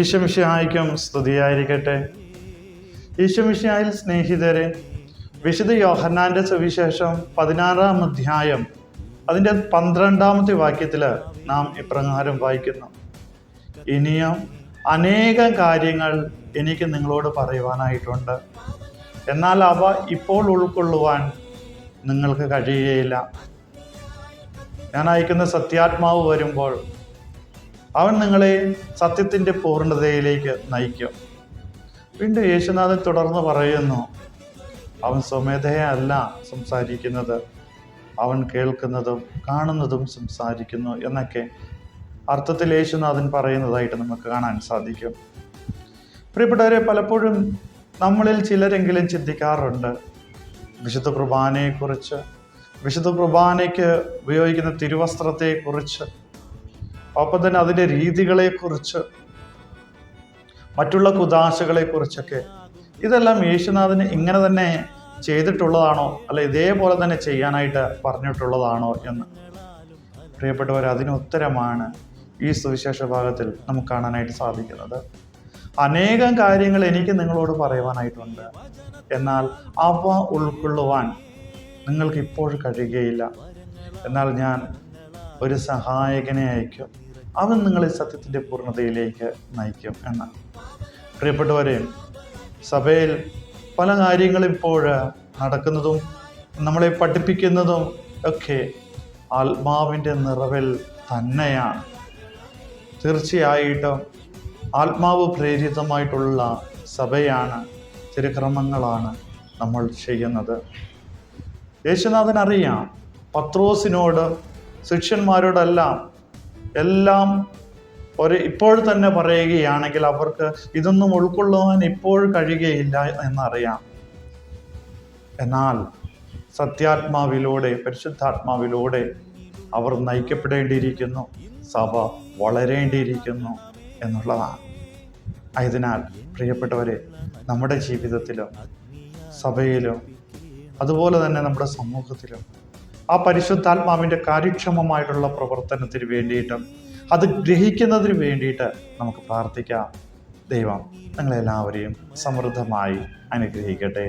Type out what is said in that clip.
ഈശമിഷായിക്കും സ്തുതിയായിരിക്കട്ടെ. ഈശമിഷായിൽ സ്നേഹിതരെ വിശുദ്ധ യോഹന്നാന്റെ സുവിശേഷം പതിനാറാം അധ്യായം അതിന്റെ പന്ത്രണ്ടാമത്തെ വാക്യത്തിൽ നാം ഇപ്രകാരം വായിക്കുന്നു. ഇനിയും അനേകം കാര്യങ്ങൾ എനിക്ക് നിങ്ങളോട് പറയുവാനായിട്ടുണ്ട്. എന്നാൽ അവ ഇപ്പോൾ ഉൾക്കൊള്ളുവാൻ നിങ്ങൾക്ക് കഴിയുകയില്ല. ഞാൻ അയക്കുന്ന സത്യാത്മാവ് വരുമ്പോൾ അവൻ നിങ്ങളെ സത്യത്തിന്റെ പൂർണതയിലേക്ക് നയിക്കും. വീണ്ടും യേശുനാഥൻ തുടർന്ന് പറയുന്നു അവൻ സ്വമേധയല്ല സംസാരിക്കുന്നത്. അവൻ കേൾക്കുന്നതും കാണുന്നതും സംസാരിക്കുന്നു എന്നൊക്കെ അർത്ഥത്തിൽ യേശുനാഥൻ പറയുന്നതായിട്ട് നമുക്ക് കാണാൻ സാധിക്കും. പ്രിയപ്പെട്ടവരെ പലപ്പോഴും നമ്മളിൽ ചിലരെങ്കിലും ചിന്തിക്കാറുണ്ട് വിശുദ്ധ കുർബാനയെക്കുറിച്ച് വിശുദ്ധ കുർബാനയ്ക്ക് ഉപയോഗിക്കുന്ന തിരുവസ്ത്രത്തെക്കുറിച്ച് ഒപ്പം തന്നെ അതിന്റെ രീതികളെക്കുറിച്ച് മറ്റുള്ള കുതാശകളെക്കുറിച്ചൊക്കെ ഇതെല്ലാം യേശുനാഥന് ഇങ്ങനെ തന്നെ ചെയ്തിട്ടുള്ളതാണോ? അല്ല ഇതേപോലെ തന്നെ ചെയ്യാനായിട്ട് പറഞ്ഞിട്ടുള്ളതാണോ എന്ന്. പ്രിയപ്പെട്ടവർ അതിന് ഉത്തരമാണ് ഈ സുവിശേഷ ഭാഗത്തിൽ നമുക്ക് കാണാനായിട്ട് സാധിക്കുന്നത്. അനേകം കാര്യങ്ങൾ എനിക്ക് നിങ്ങളോട് പറയുവാനായിട്ടുണ്ട്. എന്നാൽ അവ ഉൾക്കൊള്ളുവാൻ നിങ്ങൾക്ക് ഇപ്പോൾ കഴിയുകയില്ല. എന്നാൽ ഞാൻ ഒരു സഹായകനെ അയക്കും. അവൻ നിങ്ങളെ സത്യത്തിന്റെ പൂർണതയിലേക്ക് നയിക്കും എന്ന്. പ്രിയപ്പെട്ടവരെ സഭയിൽ പല കാര്യങ്ങളും ഇപ്പോൾ നടക്കുന്നതും നമ്മളെ പഠിപ്പിക്കുന്നതും ഒക്കെ ആത്മാവിന്റെ നിറവിൽ തന്നെയാണ്. തീർച്ചയായിട്ടും ആത്മാവ് പ്രേരിതമായിട്ടുള്ള സഭയാണ് തിരുക്രമങ്ങളാണ് നമ്മൾ ചെയ്യുന്നത്. യേശുനാഥൻ അറിയാം പത്രോസിനോട് ശിഷ്യന്മാരോടെല്ലാം എല്ലാം ഒരു ഇപ്പോൾ തന്നെ പറയുകയാണെങ്കിൽ അവർക്ക് ഇതൊന്നും ഉൾക്കൊള്ളുവാൻ ഇപ്പോൾ കഴിയുകയില്ല എന്നറിയാം. എന്നാൽ സത്യാത്മാവിലൂടെ പരിശുദ്ധാത്മാവിലൂടെ അവർ നയിക്കപ്പെടേണ്ടിയിരിക്കുന്നു. സഭ വളരേണ്ടിയിരിക്കുന്നു എന്നുള്ളതാണ്. ആയതിനാൽ പ്രിയപ്പെട്ടവരെ നമ്മുടെ ജീവിതത്തിലും സഭയിലും അതുപോലെ തന്നെ നമ്മുടെ സമൂഹത്തിലും ആ പരിശുദ്ധാത്മാവിന്റെ കാര്യക്ഷമമായിട്ടുള്ള പ്രവർത്തനത്തിന് വേണ്ടിയിട്ട് അത് ഗ്രഹിക്കുന്നതിന് വേണ്ടിയിട്ട് നമുക്ക് പ്രാർത്ഥിക്കാം. ദൈവം നിങ്ങളെല്ലാവരെയും സമൃദ്ധമായി അനുഗ്രഹിക്കട്ടെ.